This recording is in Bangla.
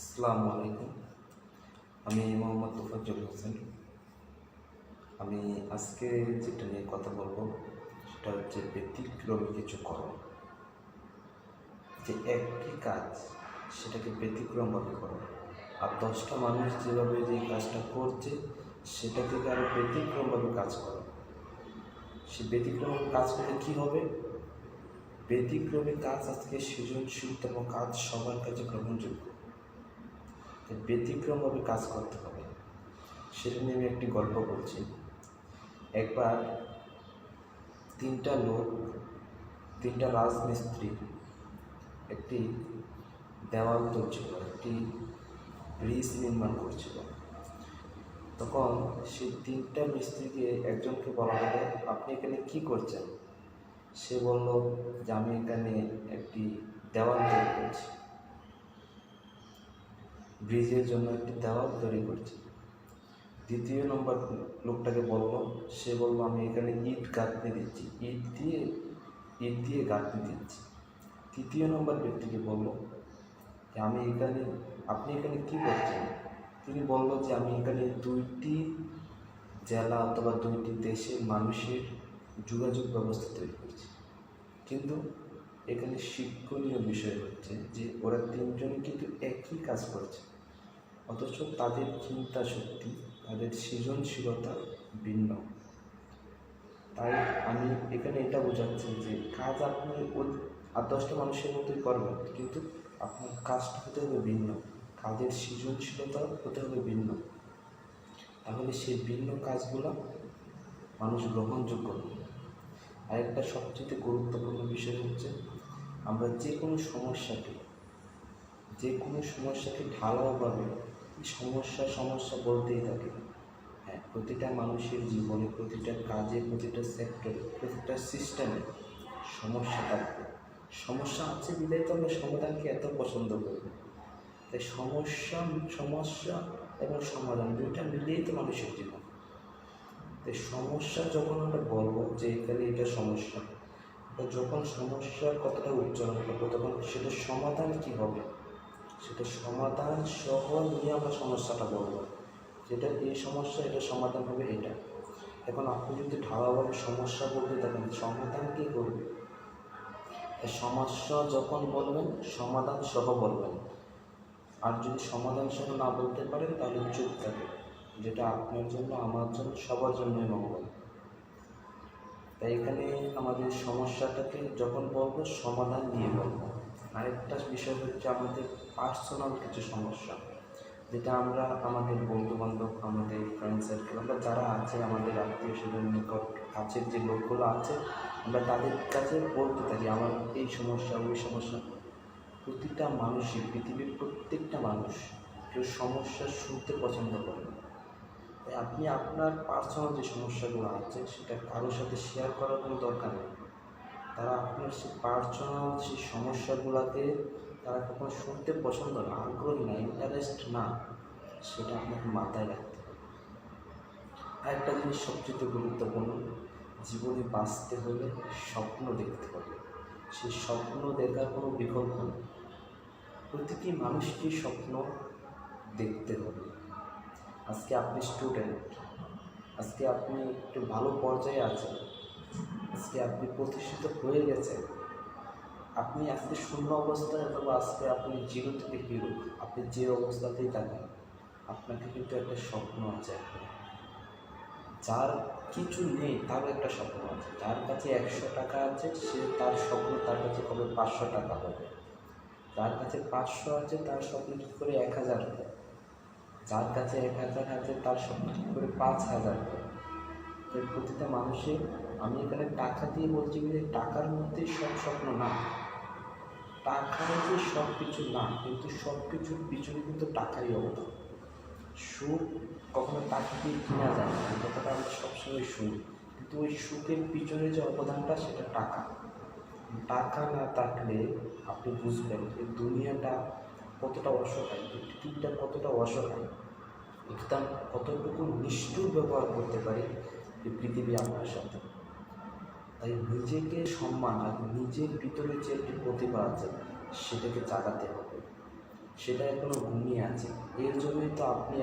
আসসালামু আলাইকুম। আমি মোহাম্মদ তোফাজ্জল হোসেন। আমি আজকে যেটা নিয়ে কথা বলব, সেটা হচ্ছে ব্যতিক্রমী কিছু করো যে একই কাজ সেটাকে ব্যতিক্রমভাবে করো। আর দশটা মানুষ যেভাবে যে কাজটা করছে, সেটা থেকে আরও ব্যতিক্রমভাবে কাজ করো। সে ব্যতিক্রম কাজ করলে কী হবে? ব্যতিক্রমী কাজ আজকে সৃজনশীলতম কাজ সবার কাছে গ্রহণযোগ্য। ব্যতিক্রমভাবে কাজ করতে হবে। সেটা নিয়ে আমি একটি গল্প বলছি। একবার তিনটা লোক, তিনটা রাজমিস্ত্রি একটি দেওয়াল তুলছিল, একটি ব্রিজ নির্মাণ করছিল। তখন সেই তিনটা মিস্ত্রিকে একজনকে বলা হলো, আপনি এখানে কি করছেন? সে বলল যে, আমি এখানে একটি দেওয়াল তৈরি করছি ব্রিজের জন্য একটি দেওয়াল তৈরি করছি। দ্বিতীয় নম্বর লোকটাকে বলল, সে বলল, আমি এখানে ইট গাঁথনি দিচ্ছি। ইট দিয়ে ইট দিয়ে গাঁথনি দিচ্ছি। তৃতীয় নম্বর ব্যক্তিকে বলল, যে আমি এখানে, আপনি এখানে কি করছেন? তিনি বলল, যে আমি এখানে দুইটি জেলা অথবা দুইটি দেশের মানুষের যোগাযোগ ব্যবস্থা তৈরি করছি। কিন্তু এখানে শিক্ষণীয় বিষয় হচ্ছে যে ওরা তিনজন কিন্তু একই কাজ করছে। অথচ তাদের চিন্তা শক্তি, তাদের সৃজনশীলতা ভিন্ন। তাই আমি এখানে এটা বোঝাচ্ছি যে কাজ আপনি ওই আর দশটা মানুষের মতোই করবেন, কিন্তু আপনার কাজটা হতে হবে ভিন্ন। কাজের সৃজনশীলতা হতে হবে ভিন্ন। তাহলে সেই ভিন্ন কাজগুলো মানুষ গ্রহণযোগ্য। আরেকটা সবচেয়ে গুরুত্বপূর্ণ বিষয় হচ্ছে, আমরা যে কোনো সমস্যাকে, যে কোনো সমস্যাকে ঢালাওভাবে সমস্যা সমস্যা বলতেই থাকে। হ্যাঁ প্রতিটা মানুষের জীবনে, প্রতিটা কাজে, প্রতিটা সেক্টরে প্রতিটা সিস্টেমে সমস্যা থাকবে। সমস্যা আছে বিদায় তো আমরা সমাধানকে এত পছন্দ করি তাই সমস্যা সমস্যা এবং সমাধান দুইটা মিলিয়েই তো মানুষের জীবন। তাই সমস্যা যখন আমরা বলব যে এখানে এটা সমস্যা যখন সমস্যার কথাটা উচ্চারণ করব, তখন সেটা সমাধান কি হবে? সেটা সমাধান সহ নিয়ে আমরা সমস্যাটা বলব। যেটা এই সমস্যা, এটা সমাধান হবে এটা। এখন আপনি যদি ঢালাভাবে সমস্যা বলতে থাকেন, সমাধান কী করবে? সমস্যা যখন বলবেন, সমাধান সহ বলবেন। আর যদি সমাধান সহ না বলতে পারেন, তাহলে চুপ থাকে যেটা আপনার জন্য, আমার জন্য, সবার জন্যই মঙ্গল। তাই এখানে আমাদের সমস্যাটাকে যখন বলব, সমাধান নিয়ে বলব। আরেকটা বিষয় হচ্ছে আমাদের পার্সোনাল কিছু সমস্যা, যেটা আমরা আমাদের বন্ধু বান্ধব আমাদের ফ্রেন্ড সার্কেল আমরা যারা আছে, আমাদের আত্মীয় স্বজন নিকট কাছের যে লোকগুলো আছে, আমরা তাদের কাছে বলতে থাকি, আমার এই সমস্যা, ওই সমস্যা। প্রতিটা মানুষই, পৃথিবীর প্রত্যেকটা মানুষ কেউ সমস্যা শুনতে পছন্দ করে তাই আপনি আপনার পার্সোনাল যে সমস্যাগুলো আছে, সেটা কারোর সাথে শেয়ার করার কোনো দরকার নেই। তারা আপনার সেই পার্সোনাল সেই সমস্যাগুলোকে তারা কখনো শুনতে পছন্দ না, আগ্রহী না ইন্টারেস্ট না, সেটা আপনাকে মাথায় রাখতে হবে। আরেকটা জিনিস সবচেয়ে গুরুত্বপূর্ণ, জীবনে বাঁচতে হলে স্বপ্ন দেখতে হবে। সেই স্বপ্ন দেখার কোনো বিকল্প নেই। প্রতিটি মানুষকে স্বপ্ন দেখতে হবে। আজকে আপনি স্টুডেন্ট আজকে আপনি একটু ভালো পর্যায়ে আছেন আজকে আপনি প্রতিষ্ঠিত হয়ে গেছেন। আপনি আজকে শূন্য অবস্থায় অথবা আজকে আপনি জিরো থেকে হিরো আপনি যে অবস্থাতেই থাকেন, আপনাকে কিন্তু একটা স্বপ্ন আছে যার কিছু নেই তার একটা স্বপ্ন আছে। যার কাছে একশো টাকা আছে, সে তার স্বপ্ন তার কাছে কবে পাঁচশো টাকা হবে? যার কাছে পাঁচশো আছে, তার স্বপ্ন ঠিক করে এক হাজার হবে? যার কাছে এক হাজার আছে, তার স্বপ্ন ঠিক করে পাঁচ হাজার হবে? তাই প্রতিটা মানুষের, আমি এখানে টাকা দিয়ে বলছি যে টাকার মধ্যে সব স্বপ্ন না। টাকার যে সব কিছু না, কিন্তু সব কিছুর পিছনে কিন্তু টাকারই অবদান। সুখ কখনো টাকা দিয়ে কেনা যায় না কথাটা আমরা সবসময় শুনি। কিন্তু ওই সুখের পিছনে যে অবদানটা, সেটা টাকা। টাকা না থাকলে আপনি বুঝবেন যে দুনিয়াটা কতটা অসহায় পৃথিবীটা কতটা অসহায়। এটা কতটুকু নিষ্ঠুর ব্যবহার করতে পারি এই পৃথিবী আমার সাথে তাই নিজেকে সম্মান আর নিজের ভিতরে যে একটি প্রতিভা আছে, সেটাকে জাগাতে হবে। সেটা এখনও ঘুমিয়ে আছে। এর জন্যই তো আপনি